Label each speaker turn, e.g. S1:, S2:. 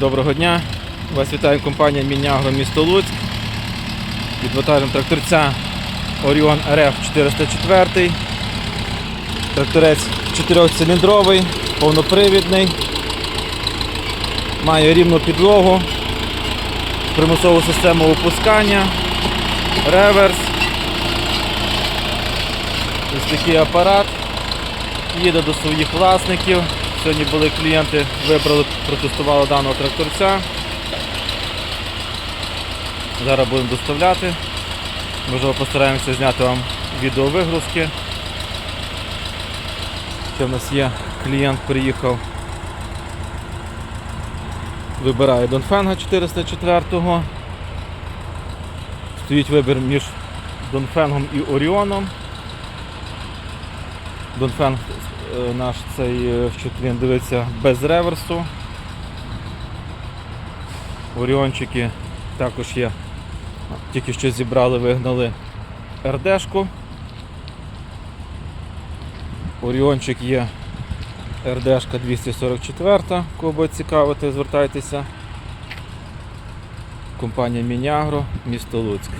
S1: Доброго дня. Вас вітає компанія Мінягро місто Луцьк. Відвантажуємо тракторця Orion RF 404. Тракторець 4-циліндровий, повнопривідний. Має рівну підлогу, примусову систему опускання, реверс. Ось такий апарат. Їде до своїх власників. Сьогодні були клієнти, вибрали, протестували даного тракторця. Зараз будемо доставляти. Можливо, постараємося зняти вам відеовигрузки. Ще в нас є клієнт приїхав. Вибирає Донфенга 404-го. Стоїть вибір між Донфенгом і Оріоном. Донфенг наш цей, е, він дивиться без реверсу. Оріончики також є. Тільки що зібрали, вигнали РДшку. Оріончик є РДшка 244, кого буде цікавити, звертайтеся. Компанія Мінягро, місто Луцьк.